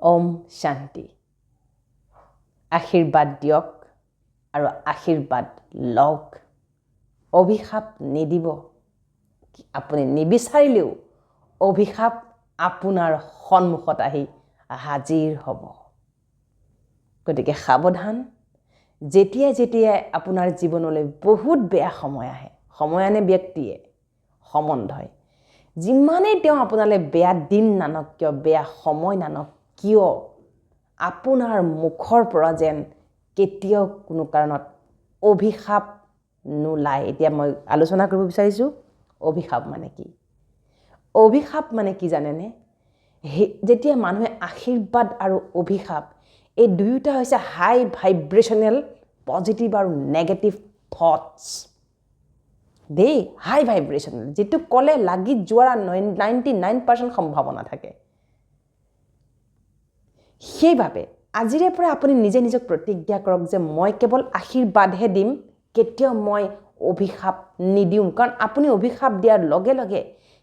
ওম শান্তি। আশীৰ্বাদ দিয়ক আৰু আশীৰ্বাদ লওক। অভিশাপ নিদিব। আপুনি নিবিচাৰিলেও অভিশাপ আপোনাৰ সন্মুখত আহি হাজিৰ হ'ব। গতিকে সাৱধান। যেতিয়াই যেতিয়াই আপোনাৰ জীৱনলৈ বহুত বেয়া সময় আহে সময় আনে ব্যক্তিয়ে সম্বন্ধই। যিমানেই তেওঁ আপোনালৈ বেয়া দিন নানক কিয় বেয়া সময় নানক কিয়? আপোনাৰ মুখৰ পৰা যেন কেতিয়াও কোনো কাৰণত অভিশাপ নোলায়। এতিয়া মই আলোচনা কৰিব বিচাৰিছোঁ। অভিশাপ মানে কি? অভিশাপ মানে কি জানেনে? যেতিয়া মানুহে আশীৰ্বাদ আৰু অভিশাপ, এই দুয়োটা হৈছে হাই ভাইব্ৰেশ্যনেল পজিটিভ আৰু negative thoughts they high vibrational যিটো ক'লে লাগি যোৱাৰ নাইণ্টি নাইন পাৰ্চেণ্ট সম্ভাৱনা থাকে। সেইবাবে আজিৰে পৰা আপুনি নিজে নিজক প্ৰতিজ্ঞা কৰক যে মই কেৱল আশীৰ্বাদহে দিম কেতিয়াও মই অভিশাপ নিদিওঁ। কাৰণ আপুনি অভিশাপ দিয়াৰ লগে লগে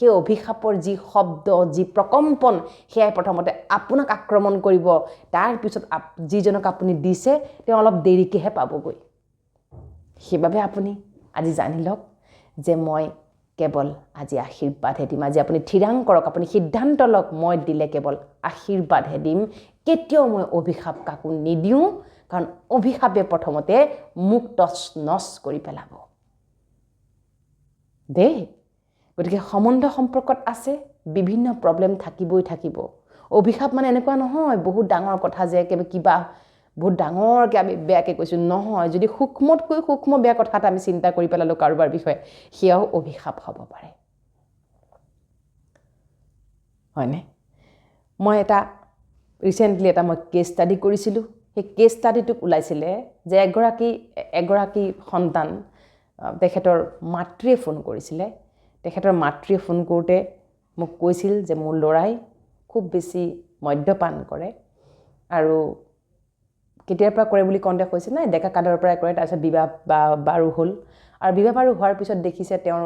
সেই অভিশাপৰ যি শব্দ যি প্ৰকম্পন সেয়াই প্ৰথমতে আপোনাক আক্ৰমণ কৰিব। তাৰপিছত যিজনক আপুনি দিছে তেওঁ অলপ দেৰিকৈহে পাবগৈ। সেইবাবে আপুনি আজি জানি লওক যে মই কেৱল আজি আশীৰ্বাদহে দিম। আজি আপুনি থিৰাং কৰক আপুনি সিদ্ধান্ত লওক মই দিলে কেৱল আশীৰ্বাদহে দিম। কেতিয়াও মই অভিশাপ কাকো নিদিওঁ কাৰণ অভিশাপে প্ৰথমতে মোক টচ নচ কৰি পেলাব। দেই গতিকে সম্বন্ধ সম্পৰ্কত আছে বিভিন্ন প্ৰব্লেম থাকিবই থাকিব। অভিশাপ মানে এনেকুৱা নহয় বহুত ডাঙৰ কথা যে কিবা বহুত ডাঙৰকৈ আমি বেয়াকৈ কৈছোঁ। নহয় যদি সূক্ষ্মতকৈ সূক্ষ্ম বেয়া কথা এটা আমি চিন্তা কৰি পেলালোঁ কাৰোবাৰ বিষয়ে সেয়াও অভিশাপ হ'ব পাৰে। হয়নে? মই এটা ৰিচেণ্টলি এটা মই কেছ ষ্টাডি কৰিছিলোঁ। সেই কেছ ষ্টাডিটোক ওলাইছিলে যে এগৰাকী এগৰাকী সন্তান তেখেতৰ মাতৃয়ে ফোন কৰিছিলে। তেখেতৰ মাতৃয়ে ফোন কৰোঁতে মোক কৈছিল যে মোৰ ল'ৰাই খুব বেছি মদ্যপান কৰে। আৰু কেতিয়াৰ পৰা কৰে বুলি কওঁতে কৈছিল নাই ডেকা কালৰ পৰাই কৰে তাৰপিছত বিবাহ বা বাৰু হ'ল। আৰু বিবাহ বাৰু হোৱাৰ পিছত দেখিছে তেওঁৰ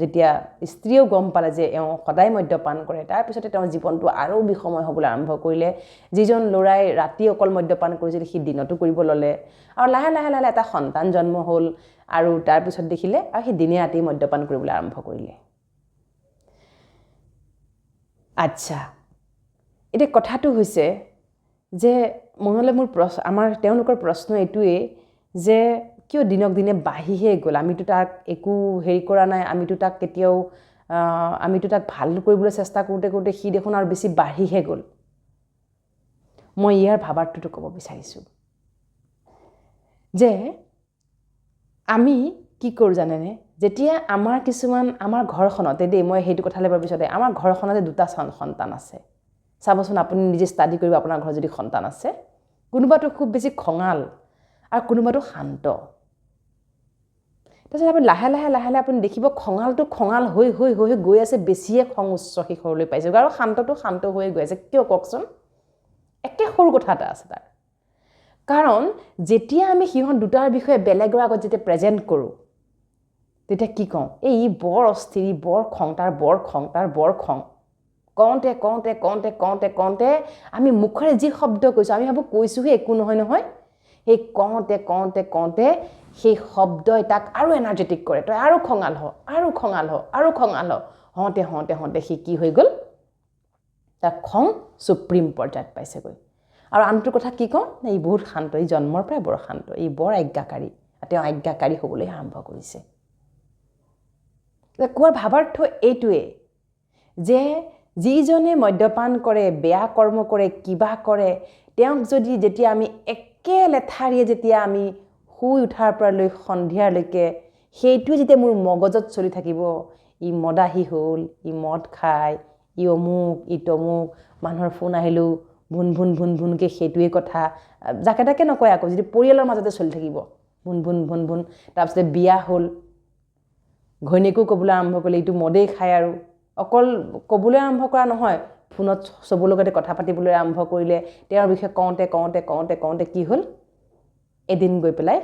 যেতিয়া স্ত্ৰীয়েও গম পালে যে এওঁ সদায় মদ্যপান কৰে তাৰপিছতে তেওঁৰ জীৱনটো আৰু বিষময় হ'বলৈ আৰম্ভ কৰিলে। যিজন ল'ৰাই ৰাতি অকল মদ্যপান কৰিছিল সি দিনতো কৰিব ল'লে। আৰু লাহে লাহে লাহে এটা সন্তান জন্ম হ'ল আৰু তাৰপিছত দেখিলে আৰু সি দিনে ৰাতি মদ্যপান কৰিবলৈ আৰম্ভ কৰিলে। আচ্ছা এতিয়া কথাটো হৈছে যে মনলৈ মোৰ প্ৰশ্ন আমাৰ তেওঁলোকৰ প্ৰশ্ন এইটোৱেই যে কিয় দিনক দিনে বাঢ়িহে গ'ল? আমিতো তাক একো হেৰি কৰা নাই আমিতো তাক কেতিয়াও আমিতো তাক ভাল কৰিবলৈ চেষ্টা কৰোঁতে কৰোঁতে সি দেখোন আৰু বেছি বাঢ়িহে গ'ল। মই ইয়াৰ ভাৱাৰ্থটো ক'ব বিচাৰিছোঁ। যে আমি কি কৰোঁ জানেনে? যেতিয়া আমাৰ কিছুমান আমাৰ ঘৰখনতে দেই মই সেইটো কথালৈ বৰ পিছতে আমাৰ ঘৰখনতে দুটা সন্তান আছে। চাবচোন আপুনি নিজে ষ্টাডি কৰিব আপোনাৰ ঘৰত যদি সন্তান আছে কোনোবাটো খুব বেছি খঙাল আৰু কোনোবাটো শান্ত। তাৰপিছত আপুনি লাহে লাহে লাহে লাহে আপুনি দেখিব খঙালটো খঙাল হৈ হৈ হৈ গৈ আছে বেছিয়ে খং উচ্চ শিখৰলৈ পাইছে। আৰু শান্তটো শান্ত হৈ গৈ আছে। কিয় কওকচোন? একে সৰু কথা এটা আছে তাৰ। কাৰণ যেতিয়া আমি সিহঁত দুটাৰ বিষয়ে বেলেগৰ আগত যেতিয়া প্ৰেজেণ্ট কৰোঁ তেতিয়া কি কওঁ? এই ই বৰ অস্থিৰ বৰ খং তাৰ বৰ খং তাৰ বৰ খং। কওঁতে কওঁতে কওঁতে কওঁতে কওঁতে আমি মুখেৰে যি শব্দ কৈছোঁ আমি ভাবোঁ কৈছোঁহে একো নহয় নহয়। সেই কওঁতে কওঁতে কওঁতে সেই শব্দই তাক আৰু এনাৰ্জেটিক কৰে। তই আৰু খঙাল হ আৰু খঙাল হ আৰু খঙাল হ। হওঁতে হওঁতে হওঁতে সি কি হৈ গ'ল? তাৰ খং চুপ্ৰিম পৰ্যায়ত পাইছেগৈ। আৰু আনটো কথা কি কওঁ? ই বহুত শান্ত ই জন্মৰ পৰাই বৰ শান্ত ই বৰ আজ্ঞাকাৰী তেওঁ আজ্ঞাকাৰী হ'বলৈ আৰম্ভ কৰিছে। কোৱাৰ ভাৱাৰ্থ এইটোৱে যে যিজনে মদ্যপান কৰে বেয়া কৰ্ম কৰে কিবা কৰে তেওঁক যদি যেতিয়া আমি একে লেঠাৰিয়ে যেতিয়া আমি শুই উঠাৰ পৰা লৈ সন্ধিয়ালৈকে সেইটোৱে যেতিয়া মোৰ মগজত চলি থাকিব ই মদাহী হ'ল ই মদ খায় ই অমুক ই তমুক মানুহৰ ফোন আহিলেও ভুন ভুন ভুন ভুনকৈ সেইটোৱে কথা যাকে তাকে নকয় আকৌ যদি পৰিয়ালৰ মাজতে চলি থাকিব ভুন ভুন ভুন ভুন তাৰপিছতে বিয়া হ'ল ঘৈণীয়েকো ক'বলৈ আৰম্ভ কৰিলে এইটো মদেই খায় আৰু। অকল ক'বলৈ আৰম্ভ কৰা নহয় ফোনত চবৰ লগতে কথা পাতিবলৈ আৰম্ভ কৰিলে তেওঁৰ বিষয়ে কওঁতে কওঁতে কওঁতে কওঁতে কি হ'ল? এদিন গৈ পেলাই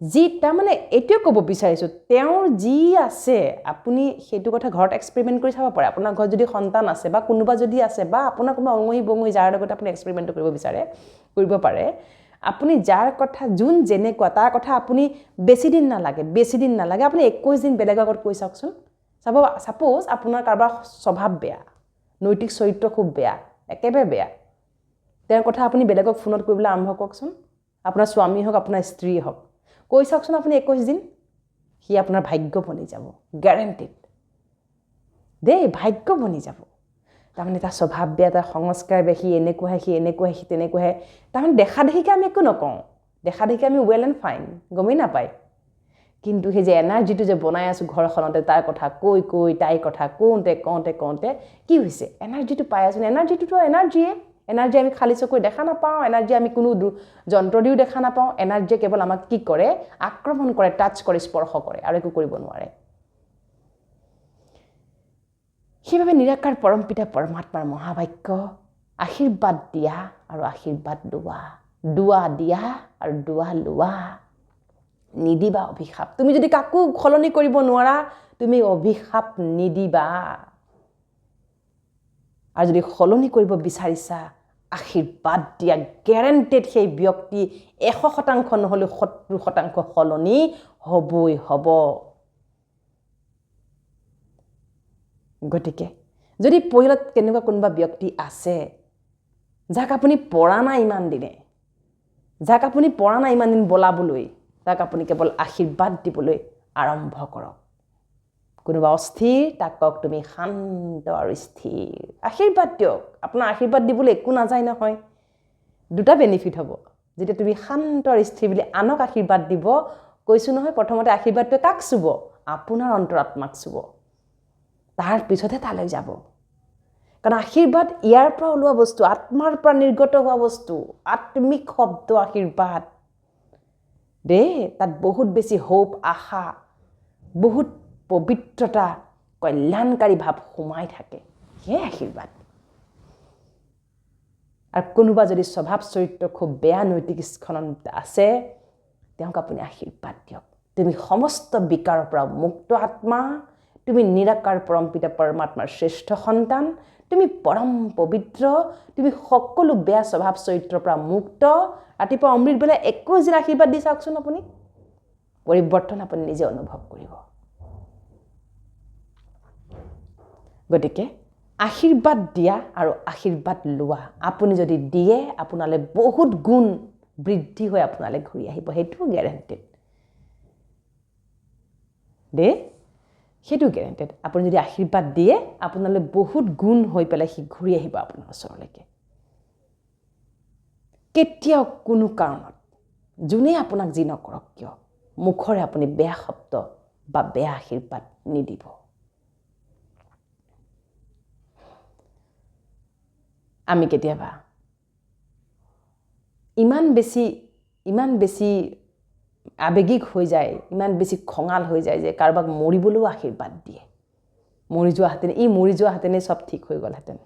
যি তাৰমানে এইটোৱে ক'ব বিচাৰিছোঁ তেওঁৰ যি আছে আপুনি সেইটো কথা ঘৰত এক্সপেৰিমেণ্ট কৰি চাব পাৰে। আপোনাৰ ঘৰত যদি সন্তান আছে বা কোনোবা যদি আছে বা আপোনাৰ কোনোবা অঙহী বঙহী যাৰ লগত আপুনি এক্সপেৰিমেণ্টটো কৰিব বিচাৰে কৰিব পাৰে আপুনি যাৰ কথা যোন যেনেকুৱা তাৰ কথা আপুনি বেছিদিন নালাগে বেছিদিন নালাগে আপুনি একৈছ দিন বেলেগৰ আগত কৈ চাওকচোন। চাব ছাপ'জ আপোনাৰ কাৰোবাৰ স্বভাৱ বেয়া নৈতিক চৰিত্ৰ খুব বেয়া একেবাৰে বেয়া তেওঁৰ কথা আপুনি বেলেগক ফোনত কৰিবলৈ আৰম্ভ কৰকচোন আপোনাৰ স্বামী হওক আপোনাৰ স্ত্ৰী হওক কৈ চাওকচোন আপুনি একৈছ দিন সি আপোনাৰ ভাগ্য বনি যাব গেৰেণ্টিড দেই ভাগ্য বনি যাব। তাৰমানে তাৰ স্বভাৱ বেয়া তাৰ সংস্কাৰ বেয়া সি এনেকুৱাহে সি এনেকুৱাহে সি তেনেকুৱাহে। তাৰমানে দেখা দেখিকে আমি একো নকওঁ। দেখা দেখি আমি ৱেল এণ্ড ফাইন গমেই নাপায়। কিন্তু সেই যে এনাৰ্জিটো যে বনাই আছোঁ ঘৰখনতে তাৰ কথা কৈ কৈ তাইৰ কথা কওঁতে কওঁতে কওঁতে কি হৈছে? এনাৰ্জিটো পাই আছোঁ এনাৰ্জিটোতো এনাৰ্জিয়ে এনাৰ্জি আমি খালী চকুৰে দেখা নাপাওঁ এনাৰ্জি আমি কোনো যন্ত্ৰ দিও দেখা নাপাওঁ। এনাৰ্জিয়ে কেৱল আমাক কি কৰে? আক্ৰমণ কৰে টাচ কৰে স্পৰ্শ কৰে আৰু একো কৰিব নোৱাৰে। সেইবাবে নিৰাকাৰ পৰম পিতা পৰমাত্মাৰ মহাবাক্য আশীৰ্বাদ দিয়া আৰু আশীৰ্বাদ লোৱা দোৱা দিয়া আৰু দোৱা লোৱা। নিদিবা অভিশাপ। তুমি যদি কাকো সলনি কৰিব নোৱাৰা তুমি অভিশাপ নিদিবা। আৰু যদি সলনি কৰিব বিচাৰিছা আশীৰ্বাদ দিয়া গেৰেণ্টেড সেই ব্যক্তি এশ শতাংশ নহ'লেও সত্তৰ শতাংশ সলনি হ'বই হ'ব। গতিকে যদি পৰিয়ালত কেনেকুৱা কোনোবা ব্যক্তি আছে যাক আপুনি পৰা নাই ইমান দিনে যাক আপুনি পৰা নাই ইমান দিন বলাবলৈ তাক আপুনি কেৱল আশীৰ্বাদ দিবলৈ আৰম্ভ কৰক। কোনোবা অস্থিৰ তাক কওক তুমি শান্ত আৰু স্থিৰ। আশীৰ্বাদ দিয়ক। আপোনাৰ আশীৰ্বাদ দিবলৈ একো নাযায় নহয়। দুটা বেনিফিট হ'ব। যেতিয়া তুমি শান্ত আৰু স্থিৰ বুলি আনক আশীৰ্বাদ দিব কৈছোঁ নহয় প্ৰথমতে আশীৰ্বাদটোৱে কাক চুব আপোনাৰ অন্তৰাত্মাক চুব। তাৰপিছতহে তালৈ যাব। কাৰণ আশীৰ্বাদ ইয়াৰ পৰা ওলোৱা বস্তু আত্মাৰ পৰা নিৰ্গত হোৱা বস্তু আত্মিক শব্দ আশীৰ্বাদ। দেই তাত বহুত বেছি হোপ আশা বহুত পবিত্ৰতা কল্যাণকাৰী ভাৱ সোমাই থাকে। সেয়াই আশীৰ্বাদ। আৰু কোনোবা যদি স্বভাৱ চৰিত্ৰ খুব বেয়া নৈতিক স্খলন আছে তেওঁক আপুনি আশীৰ্বাদ দিয়ক। তুমি সমস্ত বিকাৰৰ পৰা মুক্ত আত্মা তুমি নিৰাকাৰ পৰম পিতা পৰমাত্মাৰ শ্ৰেষ্ঠ সন্তান তুমি পৰম পবিত্ৰ তুমি সকলো বেয়া স্বভাৱ চৰিত্ৰৰ পৰা মুক্ত। ৰাতিপুৱা অমৃত বেলা একৈছ দিন আশীৰ্বাদ দি চাওকচোন আপুনি। পৰিৱৰ্তন আপুনি নিজে অনুভৱ কৰিব। গতিকে আশীৰ্বাদ দিয়া আৰু আশীৰ্বাদ লোৱা আপুনি যদি দিয়ে আপোনালৈ বহুত গুণ বৃদ্ধি হৈ আপোনালৈ ঘূৰি আহিব। সেইটোও গেৰেণ্টেড দেই সেইটো গেৰেণ্টেড আপুনি যদি আশীৰ্বাদ দিয়ে আপোনালৈ বহুত গুণ হৈ পেলাই সি ঘূৰি আহিব আপোনাৰ ওচৰলৈকে। কেতিয়াও কোনো কাৰণত যোনেই আপোনাক যি নকৰক কিয় মুখৰে আপুনি বেয়া শব্দ বা বেয়া আশীৰ্বাদ নিদিব। আমি কেতিয়াবা ইমান বেছি ইমান বেছি আৱেগিক হৈ যায় ইমান বেছি খঙাল হৈ যায় যে কাৰোবাক মৰিবলৈও আশীৰ্বাদ দিয়ে। মৰি যোৱাহেঁতেন এই মৰি যোৱাহেঁতেনে চব ঠিক হৈ গ'লহেঁতেন।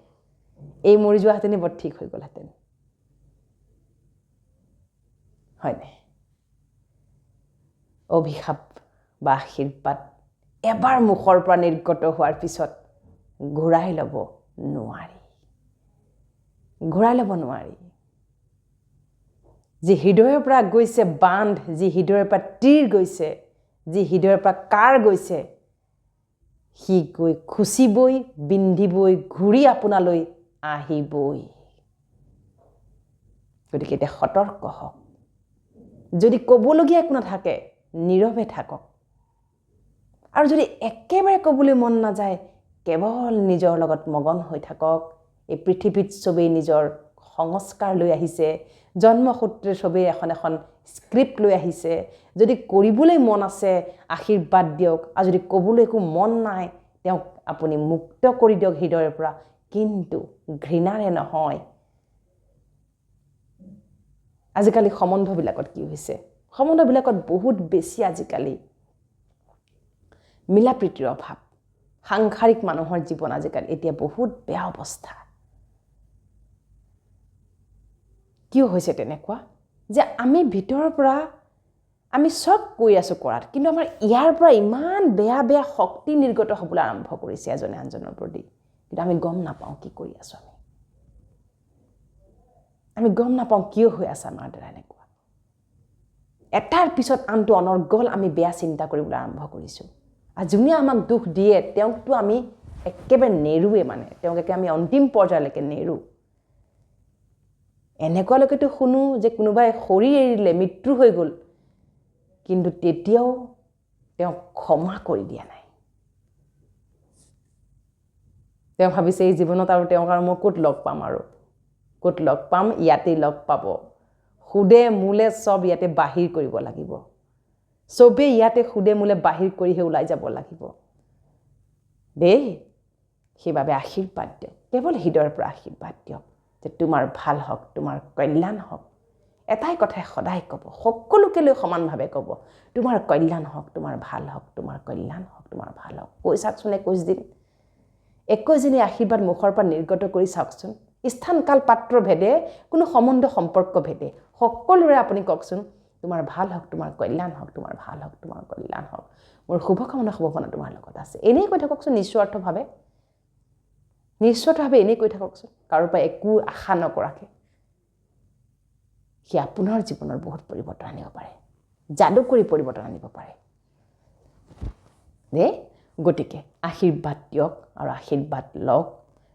এই মৰি যোৱাহেঁতেনে বৰ ঠিক হৈ গ'লহেঁতেন। হয়নে অভিশাপ বা আশীৰ্বাদ এবাৰ মুখৰ পৰা নিৰ্গত হোৱাৰ পিছত ঘূৰাই ল'ব নোৱাৰি। ঘূৰাই ল'ব নোৱাৰি। যি হৃদয়ৰ পৰা গৈছে বান্ধ যি হৃদয়ৰ পৰা তীৰ গৈছে যি হৃদয়ৰ পৰা কাৰ গৈছে সি গৈ খুচিবই বিন্ধিবই ঘূৰি আপোনালৈ আহিবই। গতিকে এতিয়া সতৰ্ক হওক। যদি ক'বলগীয়া একো নাথাকে নীৰৱে থাকক। আৰু যদি একেবাৰে ক'বলৈ মন নাযায় কেৱল নিজৰ লগত মগন হৈ থাকক। এই পৃথিৱীত চবেই নিজৰ সংস্কাৰ লৈ আহিছে জন্মসূত্ৰে চবেই এখন এখন স্ক্ৰিপ্ট লৈ আহিছে। যদি কৰিবলৈ মন আছে আশীৰ্বাদ দিয়ক। আৰু যদি ক'বলৈ একো মন নাই তেওঁক আপুনি মুক্ত কৰি দিয়ক হৃদয়ৰ পৰা। কিন্তু ঘৃণাৰে নহয়। আজিকালি সম্বন্ধবিলাকত কি হৈছে? সম্বন্ধবিলাকত বহুত বেছি আজিকালি মিলা প্ৰীতিৰ অভাৱ। সাংসাৰিক মানুহৰ জীৱন আজিকালি এতিয়া বহুত বেয়া অৱস্থা। কিয় হৈছে তেনেকুৱা? যে আমি ভিতৰৰ পৰা আমি চব কৈ আছোঁ কৰাত কিন্তু আমাৰ ইয়াৰ পৰা ইমান বেয়া বেয়া শক্তি নিৰ্গত হ'বলৈ আৰম্ভ কৰিছে এজনে আনজনৰ প্ৰতি। কিন্তু আমি গম নাপাওঁ কি কৰি আছোঁ আমি। আমি গম নাপাওঁ কিয় হৈ আছে আমাৰ দ্বাৰা এনেকুৱা। এটাৰ পিছত আনটো অনৰ্গল আমি বেয়া চিন্তা কৰিবলৈ আৰম্ভ কৰিছোঁ। আৰু যোনে আমাক দুখ দিয়ে তেওঁকতো আমি একেবাৰে নেৰোৱে মানে। তেওঁক একে আমি অন্তিম পৰ্যায়লৈকে নেৰোঁ। এনেকুৱালৈকেতো শুনো যে কোনোবাই শৰীৰ এৰিলে মৃত্যু হৈ গ'ল। কিন্তু তেতিয়াও তেওঁক ক্ষমা কৰি দিয়া নাই। তেওঁ ভাবিছে এই জীৱনত আৰু তেওঁক আৰু মই ক'ত লগ পাম আৰু? ক'ত লগ পাম? ইয়াতেই লগ পাব। সুদে মোলে চব ইয়াতে বাহিৰ কৰিব লাগিব। চবেই ইয়াতে সুদে মোলে বাহিৰ কৰিহে ওলাই যাব লাগিব। দেই সেইবাবে আশীৰ্বাদ দিয়ক। কেৱল হৃদয়ৰ পৰা আশীৰ্বাদ দিয়ক। যে তোমাৰ ভাল হওক তোমাৰ কল্যাণ হওক এটাই কথাই সদায় ক'ব সকলোকে লৈ সমানভাৱে ক'ব তোমাৰ কল্যাণ হওক তোমাৰ ভাল হওক তোমাৰ কল্যাণ হওক তোমাৰ ভাল হওক। কৈ চাওকচোন একৈছ দিন। একৈছ দিনে আশীৰ্বাদ মুখৰ পৰা নিৰ্গত কৰি চাওকচোন। স্থান কাল পাত্ৰ ভেদে কোনো সম্বন্ধ সম্পৰ্ক ভেদে সকলোৰে আপুনি কওকচোন তোমাৰ ভাল হওক তোমাৰ কল্যাণ হওক তোমাৰ ভাল হওক তোমাৰ কল্যাণ হওক। মোৰ শুভকামনা শুভকামনা তোমাৰ লগত আছে। এনেই কৈ থাককচোন নিস্বাৰ্থভাৱে। নিস্বাৰ্থভাৱে এনেই কৈ থাককচোন কাৰোৰ পৰা একো আশা নকৰাকৈ। সি আপোনাৰ জীৱনৰ বহুত পৰিৱৰ্তন আনিব পাৰে। যাদু কৰি পৰিৱৰ্তন আনিব পাৰে। দেই গতিকে আশীৰ্বাদ দিয়ক আৰু আশীৰ্বাদ লওক।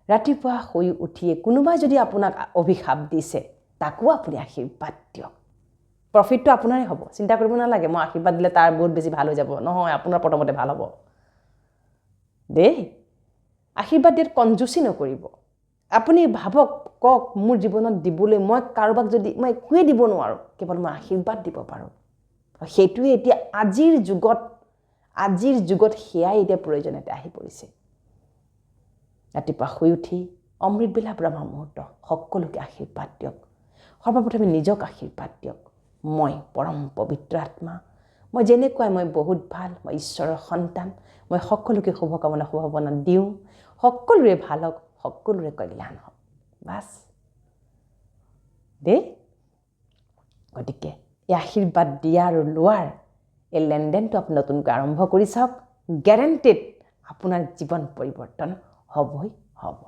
ৰাতিপুৱা শুই উঠিয়ে কোনোবাই যদি আপোনাক অভিশাপ দিছে তাকো আপুনি আশীৰ্বাদ দিয়ক। প্ৰফিটটো আপোনাৰে হ'ব চিন্তা কৰিব নালাগে। মই আশীৰ্বাদ দিলে তাৰ বহুত বেছি ভাল হৈ যাব। নহয় আপোনাৰ প্ৰথমতে ভাল হ'ব। দেই আশীৰ্বাদ দিয়াত কঞ্জুচি নকৰিব। আপুনি ভাবক কওক মোৰ জীৱনত দিবলৈ মই কাৰোবাক যদি মই একোৱেই দিব নোৱাৰোঁ কেৱল মই আশীৰ্বাদ দিব পাৰোঁ। সেইটোৱে এতিয়া আজিৰ যুগত আজিৰ যুগত সেয়াই এতিয়া প্ৰয়োজনীয়তা আহি পৰিছে। ৰাতিপুৱা শুই উঠি অমৃতবেলা ব্ৰহ্ম মুহূৰ্ত সকলোকে আশীৰ্বাদ দিয়ক। সৰ্বপ্ৰথমে নিজক আশীৰ্বাদ দিয়ক। মই পৰম পবিত্ৰ আত্মা মই যেনেকুৱাই মই বহুত ভাল মই ঈশ্বৰৰ সন্তান মই সকলোকে শুভকামনা শুভকামনা দিওঁ। সকলোৰে ভাল হওক সকলোৰে কল্যাণ হওক। বাছ। দেই। গতিকে এই আশীৰ্বাদ দিয়া আৰু লোৱাৰ এই লেনদেনটো আপুনি নতুনকৈ আৰম্ভ কৰি চাওক। গেৰেণ্টেড আপোনাৰ জীৱন পৰিৱৰ্তন হ'বই হ'ব।